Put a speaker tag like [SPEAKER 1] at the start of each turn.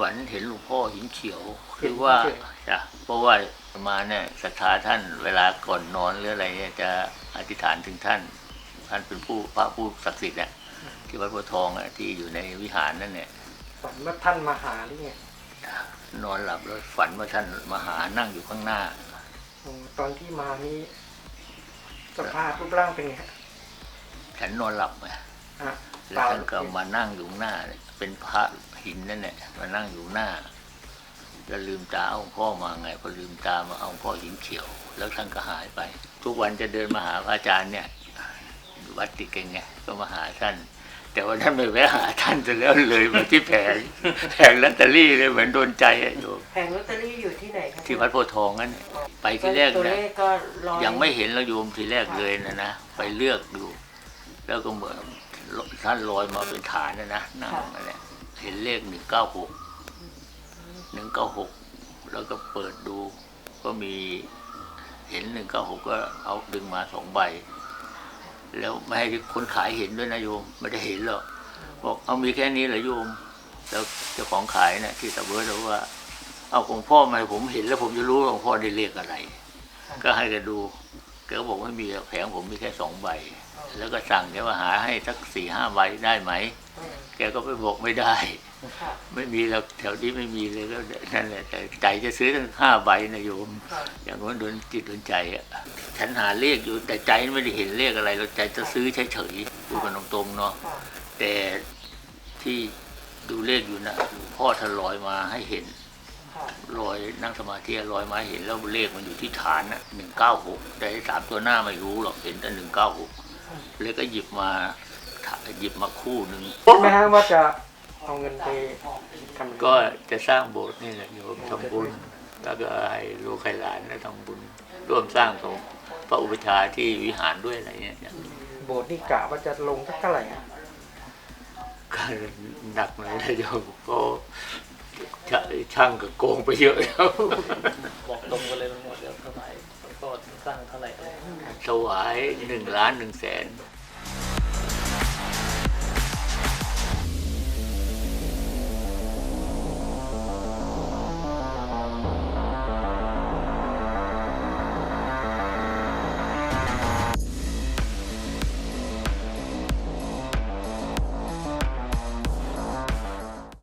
[SPEAKER 1] ฝันเห็นหลวงพ่อหินเขียวคือว่าจ้ะเพราะว่ามาเนี่ยศรัทธาท่านเวลาก่อนนอนหรืออะไรเนี่ยจะอธิษฐานถึงท่าน ท่านเป็นผู้พระผู้ศักดิ์สิทธิ์เนี่ยที่วัดพธิ์ทองอะที่อยู่ในวิหารนั่นเนี่ย
[SPEAKER 2] ฝันว่าท่านมาหาหรือไง
[SPEAKER 1] นอนหลับแล้วฝันว่าท่านมาหานั่งอยู่ข้างหน้า
[SPEAKER 2] ตอนที่มานี้สภาพรูปร่างเป็นไง
[SPEAKER 1] ฉันนอนหลับไง
[SPEAKER 2] อะ
[SPEAKER 1] แล้วท่านก็มานั่งอยู่ข้างหน้า เป็นพระหินนั่นแหละมานั่งอยู่หน้าแล้วลืมตาเอาหลวงพ่อมาไงพอลืมตามาเอาหลวงพ่อหินเขียว แล้วท่านก็หายไป ทุกวันจะเดินมาหาพระอาจารย์เนี่ยอยู่วัดติดกันไงก็มาหาท่าน แต่ว่าท่านไม่แวะหาท่านจะแล้วเลยมาที่แผงแผงลอตเตอรี่เลยเหมือนโดนใจอะโยม
[SPEAKER 3] แผงลอตเตอรี่อยู่ที่ไหนครับ
[SPEAKER 1] ที่วัดโพธิ์ทองนั่นน่ะไปที่แรก
[SPEAKER 3] ตัว
[SPEAKER 1] นะ
[SPEAKER 3] เลขก็ร้อย
[SPEAKER 1] ยังไม่เห็นแล้วโยมทีแรกเลยนะนะไปเลือกดู แล้วก็เหมือน ท่านลอยมาเป็นฐานนะนะนั่งมาเนี่ยเห็นเลขหนึ่งเก้าหกหนึ่งเก้าหกแล้วก็เปิดดู ก็มีเห็นหนึ่งเก้าหกก็เอาดึงมาสองใบ แล้วไม่ให้คนขายเห็นด้วยนะโยมไม่ได้เห็นหรอกบอกเอามีแค่นี้เหรอโยมแล้วเจ้าของขายนะที่ตะเบิร์ดบอกว่า เอาของพ่อมาให้ผมเห็นแล้วผมจะรู้ว่าของพ่อได้เลขอะไร ก็ให้แกดูแกก็บอกไม่มีหรอกแผงผมมีแค่สองใบ แล้วก็สั่งแกว่าหาให้สักสี่ห้าใบได้ไหม แกก็ไปบอกไม่ได้
[SPEAKER 3] ค่ะ
[SPEAKER 1] ไม่มีแล้วแถวนี้ไม่มีเลยก็นั่นแหละแต่ใจจะซื้อทั้งห้าใบนะโยม
[SPEAKER 3] ค่ะ
[SPEAKER 1] อย่างนั้นโดนจิตโดนใจอะฉันหาเลขอยู่แต่ใจไม่ได้เห็นเลขอะไรเราใจจะซื้อเฉยๆดูกันตรงๆเนาะ
[SPEAKER 3] ค่ะ
[SPEAKER 1] แต่ที่ดูเลขอยู่นะพ่อท่านลอยมาให้เห็น
[SPEAKER 3] ค่ะ
[SPEAKER 1] ลอยนั่งสมาธิลอยมาเห็นแล้วเลขมันอยู่ที่ฐานน่ะหนึ่งเก้าหกแต่ไอ้สามตัวหน้าไม่รู้หรอกเห็นแต่หนึ่งเก้าหกเลยก็หยิบมาหยิบมาคู่หนึ่ง
[SPEAKER 2] คิดไหมฮะว่าจะเอาเงินไปทำอะไร
[SPEAKER 1] ก็จะสร้างโบสถ์นี่แหละโยมทำบุญแล้วก็ให้ลูกให้หลานได้ทำบุญ ร่วมสร้างของพระอุปชฌาย์ที่วิหารด้วยอะไรเงี้ย
[SPEAKER 2] โบสถ์นี่กะว่าจะลงสักเท่าไหร่ฮะ
[SPEAKER 1] ก็หนักเลยนะโยมก็ ช่างกับโกงไปเยอะแล้ว
[SPEAKER 4] บอกตรงกันเลยมันหมดแล้วเท่าไหร่ก็สร้างเท่าไหร่อะไร
[SPEAKER 1] ถวายหนึ่งล้านหนึ่งแสน